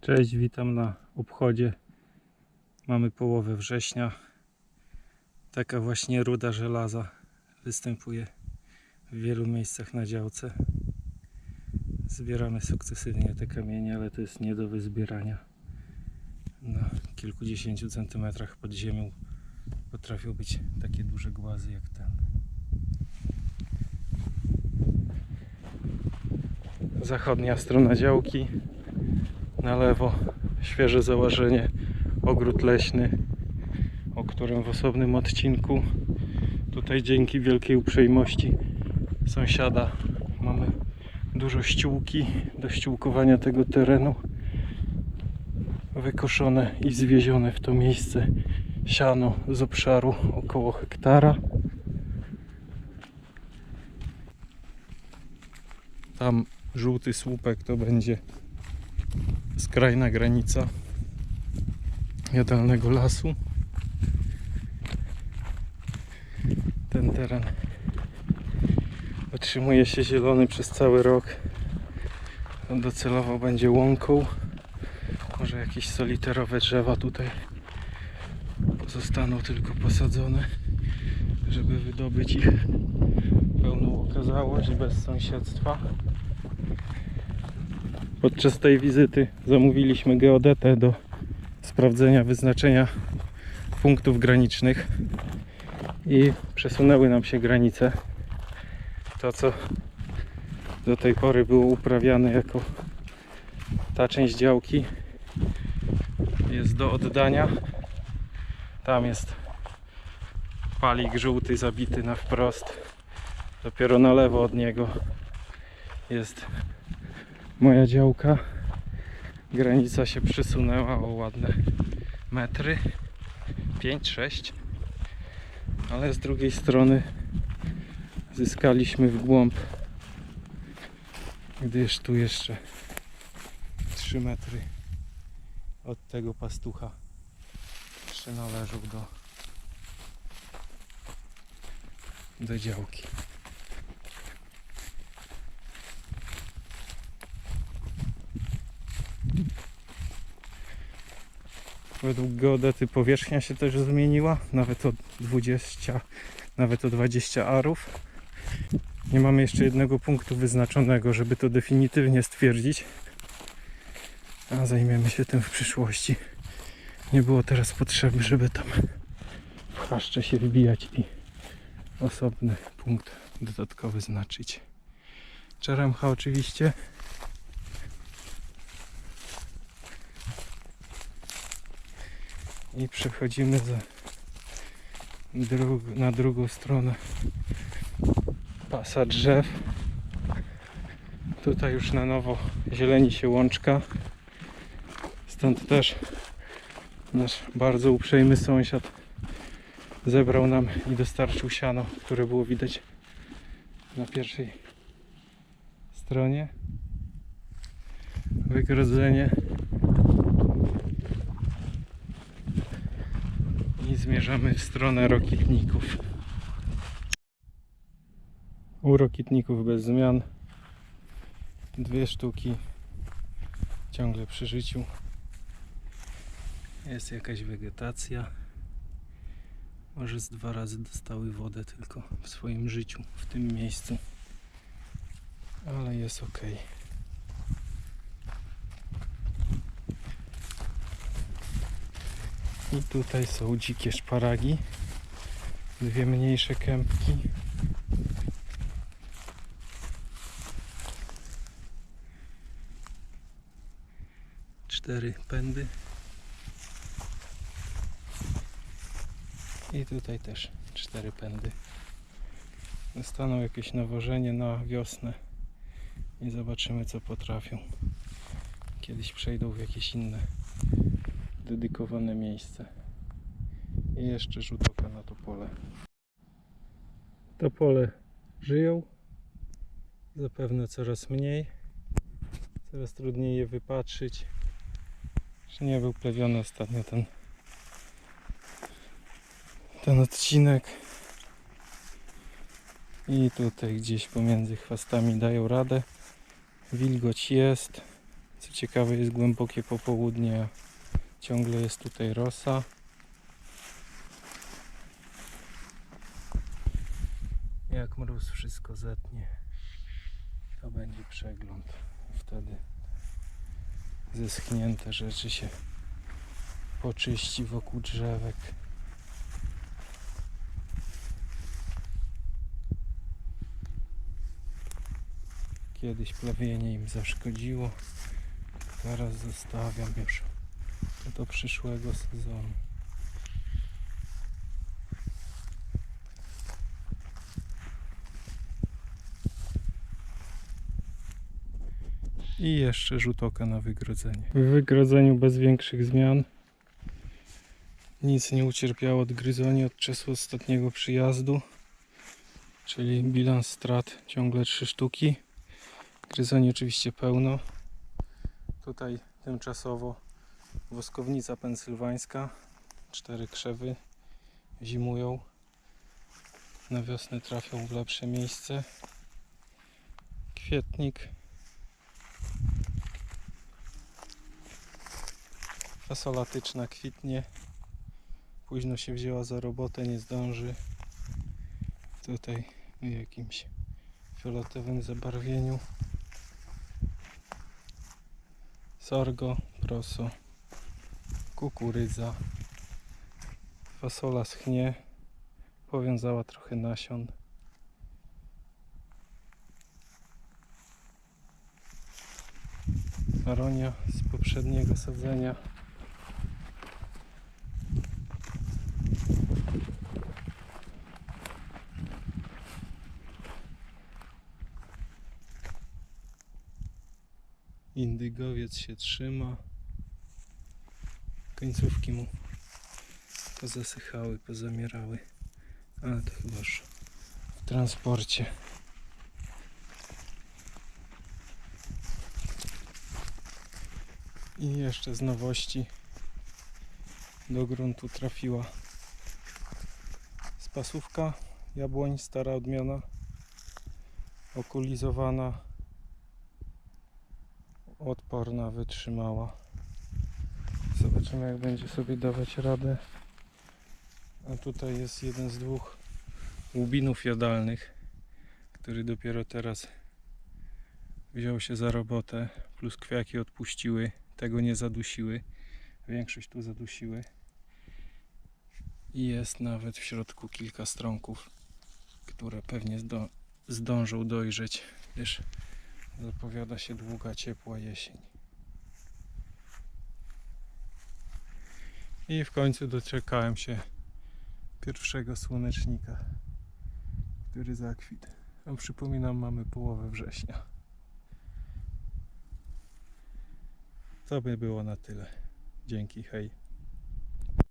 Cześć, witam na obchodzie. Mamy połowę września. Taka właśnie ruda żelaza występuje w wielu miejscach na działce. Zbieramy sukcesywnie te kamienie, ale to jest nie do wyzbierania. Na kilkudziesięciu centymetrach pod ziemią potrafią być takie duże głazy jak ten. Zachodnia strona działki. Na lewo świeże założenie, ogród leśny, o którym w osobnym odcinku. Tutaj dzięki wielkiej uprzejmości sąsiada mamy dużo ściółki do ściółkowania tego terenu. Wykoszone i zwiezione w to miejsce siano z obszaru około hektara. Tam żółty słupek to będzie skrajna granica jadalnego lasu. Ten teren utrzymuje się zielony przez cały rok. Docelowo będzie łąką. Może jakieś soliterowe drzewa tutaj pozostaną tylko posadzone, żeby wydobyć ich pełną okazałość bez sąsiedztwa. Podczas tej wizyty zamówiliśmy geodetę do sprawdzenia wyznaczenia punktów granicznych i przesunęły nam się granice. To, co do tej pory było uprawiane jako ta część działki jest do oddania. Tam jest palik żółty zabity na wprost. Dopiero na lewo od niego jest moja działka. Granica się przysunęła o ładne metry. 5-6. Ale z drugiej strony zyskaliśmy w głąb, gdyż tu jeszcze 3 metry od tego pastucha jeszcze należą do do działki. Według geodety powierzchnia się też zmieniła, nawet o 20, nawet o 20 arów. Nie mamy jeszcze jednego punktu wyznaczonego, żeby to definitywnie stwierdzić. A zajmiemy się tym w przyszłości. Nie było teraz potrzeby, żeby tam w chaszcze się wbijać i osobny punkt dodatkowy znaczyć. Czeremcha oczywiście. I przechodzimy za drug, na drugą stronę pasa drzew. Tutaj już na nowo zieleni się łączka. Stąd też nasz bardzo uprzejmy sąsiad zebrał nam i dostarczył siano, które było widać na pierwszej stronie. Wygrodzenie. I zmierzamy w stronę rokitników. U rokitników bez zmian. Dwie sztuki ciągle przy życiu. Jest jakaś wegetacja. Może z dwa razy dostały wodę tylko w swoim życiu, w tym miejscu. Ale jest ok. I tutaj są dzikie szparagi. Dwie mniejsze kępki. Cztery pędy. I tutaj też cztery pędy. Dostaną jakieś nawożenie na wiosnę i zobaczymy co potrafią. Kiedyś przejdą w jakieś inne dedykowane miejsce. I jeszcze rzut oka na to pole. To pole żyją. Zapewne coraz mniej. Coraz trudniej je wypatrzyć. Czy nie był plewiony ostatnio ten ten odcinek i tutaj gdzieś pomiędzy chwastami dają radę wilgoć jest Co ciekawe jest głębokie popołudnie, ciągle jest tutaj rosa. Jak mróz wszystko zetnie, to będzie przegląd. Wtedy zeschnięte rzeczy się poczyści wokół drzewek. Kiedyś plewienie im zaszkodziło. Teraz zostawiam już do przyszłego sezonu. I jeszcze rzut oka na wygrodzenie. W wygrodzeniu bez większych zmian. Nic nie ucierpiało od gryzoni od czasu ostatniego przyjazdu. Czyli bilans strat ciągle 3 sztuki. Gryzoni oczywiście pełno. Tutaj tymczasowo woskownica pensylwańska. Cztery krzewy zimują. Na wiosnę trafią w lepsze miejsce. Kwietnik. Fasolatyczna kwitnie. Późno się wzięła za robotę, nie zdąży. Tutaj w jakimś fioletowym zabarwieniu. Sorgo, proso, kukurydza, fasola schnie, powiązała trochę nasion. Aronia z poprzedniego sadzenia. Indygowiec się trzyma. Końcówki mu pozasychały, pozamierały. Ale to chyba już w transporcie. I jeszcze z nowości do gruntu trafiła spasówka jabłoń, stara odmiana, okulizowana odporna, wytrzymała. Zobaczymy jak będzie sobie dawać radę. A tutaj jest jeden z dwóch łubinów jadalnych, który dopiero teraz wziął się za robotę. Plus kwiaki odpuściły, tego nie zadusiły. Większość tu zadusiły. I jest nawet w środku kilka stronków, które pewnie zdążą dojrzeć, gdyż Zapowiada się długa, ciepła jesień. I w końcu doczekałem się pierwszego słonecznika, który zakwitł. A przypominam, mamy połowę września. To by było na tyle. Dzięki, hej.